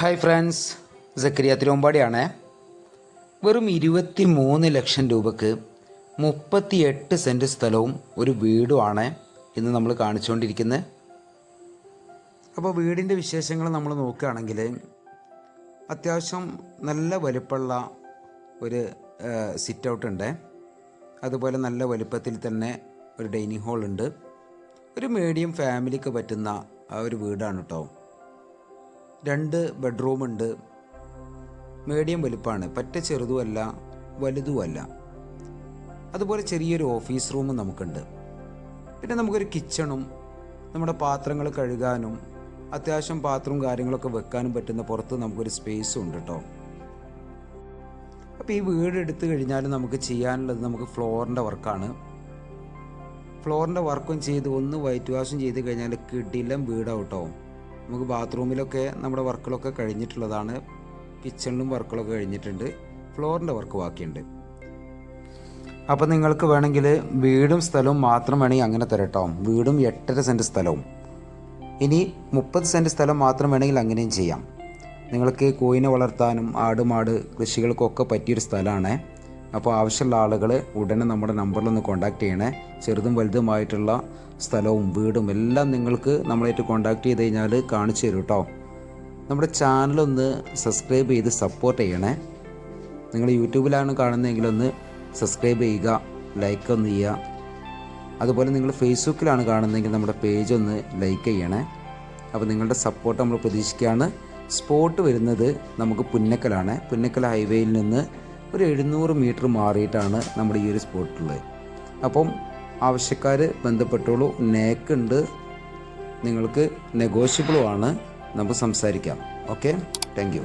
Hi friends സക്കരിയ തിരുവമ്പാടിയാണേ. വെറും ഇരുപത്തി മൂന്ന് ലക്ഷം രൂപക്ക് മുപ്പത്തിയെട്ട് സെന്റ് സ്ഥലവും ഒരു വീടുമാണ് ഇന്ന് നമ്മൾ കാണിച്ചുകൊണ്ടിരിക്കുന്നത്. അപ്പോൾ വീടിന്റെ വിശേഷങ്ങൾ നമ്മൾ നോക്കുകയാണെങ്കിൽ അത്യാവശ്യം നല്ല വലുപ്പമുള്ള ഒരു സിറ്റ് ഔട്ട് ഉണ്ട്. അതുപോലെ നല്ല വലുപ്പത്തിൽ തന്നെ ഒരു ഡൈനിങ് ഹാൾ ഉണ്ട്. ഒരു മീഡിയം ഫാമിലിക്ക് പറ്റുന്ന ഒരു വീടാണ് കേട്ടോ. രണ്ട് ബെഡ്റൂമുണ്ട്. മീഡിയം വലുപ്പമാണ് പറ്റ ചെറുതുമല്ല വലുതുമല്ല. അതുപോലെ ചെറിയൊരു ഓഫീസ് റൂമും നമുക്കുണ്ട്. പിന്നെ നമുക്കൊരു കിച്ചണും നമ്മുടെ പാത്രങ്ങൾ കഴുകാനും അത്യാവശ്യം പാത്രവും കാര്യങ്ങളൊക്കെ വെക്കാനും പറ്റുന്ന പുറത്ത് നമുക്കൊരു സ്പേസും ഉണ്ട് കേട്ടോ അപ്പോൾ ഈ വീട് എടുത്തു കഴിഞ്ഞാൽ നമുക്ക് ചെയ്യാനുള്ളത് നമുക്ക് ഫ്ലോറിന്റെ വർക്കാണ്. ഫ്ലോറിന്റെ വർക്കും ചെയ്ത് ഒന്ന് വൈറ്റ് വാഷും ചെയ്ത് കഴിഞ്ഞാൽ കിടിലം വീടാവും കേട്ടോ നമുക്ക് ബാത്റൂമിലൊക്കെ നമ്മുടെ വർക്കുകളൊക്കെ കഴിഞ്ഞിട്ടുള്ളതാണ്. കിച്ചണിലും വർക്കുകളൊക്കെ കഴിഞ്ഞിട്ടുണ്ട്. ഫ്ലോറിന്റെ വർക്ക് ബാക്കിയുണ്ട്. അപ്പോൾ നിങ്ങൾക്ക് വേണമെങ്കിൽ വീടും സ്ഥലവും മാത്രം വേണമെങ്കിൽ അങ്ങനെ തരട്ടോ. വീടും എട്ടര സെന്റ് സ്ഥലവും. ഇനി മുപ്പത് സെന്റ് സ്ഥലം മാത്രം വേണമെങ്കിൽ അങ്ങനെയും ചെയ്യാം. നിങ്ങൾക്ക് കോയിനെ വളർത്താനും ആടുമാട് കൃഷികൾക്കൊക്കെ പറ്റിയൊരു സ്ഥലമാണ്. അപ്പോൾ ആവശ്യമുള്ള ആളുകൾ ഉടനെ നമ്മുടെ നമ്പറിൽ ഒന്ന് കോൺടാക്റ്റ് ചെയ്യണേ. ചെറുതും വലുതുമായിട്ടുള്ള സ്ഥലവും വീടും എല്ലാം നിങ്ങൾക്ക് നമ്മളായിട്ട് കോൺടാക്ട് ചെയ്ത് കഴിഞ്ഞാൽ കാണിച്ചു തരും കേട്ടോ നമ്മുടെ ചാനലൊന്ന് സബ്സ്ക്രൈബ് ചെയ്ത് സപ്പോർട്ട് ചെയ്യണേ. നിങ്ങൾ യൂട്യൂബിലാണ് കാണുന്നതെങ്കിൽ ഒന്ന് സബ്സ്ക്രൈബ് ചെയ്യുക ലൈക്ക് ഒന്ന് ചെയ്യുക. അതുപോലെ നിങ്ങൾ ഫേസ്ബുക്കിലാണ് കാണുന്നതെങ്കിൽ നമ്മുടെ പേജ് ഒന്ന് ലൈക്ക് ചെയ്യണേ. അപ്പോൾ നിങ്ങളുടെ സപ്പോർട്ട് നമ്മൾ പ്രതീക്ഷിക്കുകയാണ്. സ്പോട്ട് വരുന്നത് നമുക്ക് പുന്നക്കലാണ്. പുന്നക്കൽ ഹൈവേയിൽ നിന്ന് ഒരു എഴുന്നൂറ് മീറ്റർ മാറിയിട്ടാണ് നമ്മുടെ ഈ ഒരു സ്പോട്ടുള്ളത് അപ്പം ആവശ്യക്കാർ ബന്ധപ്പെട്ടോളൂ നേക്ക് ഉണ്ട്. നിങ്ങൾക്ക് നെഗോഷ്യബിളും ആണ്. നമുക്ക് സംസാരിക്കാം. Okay thank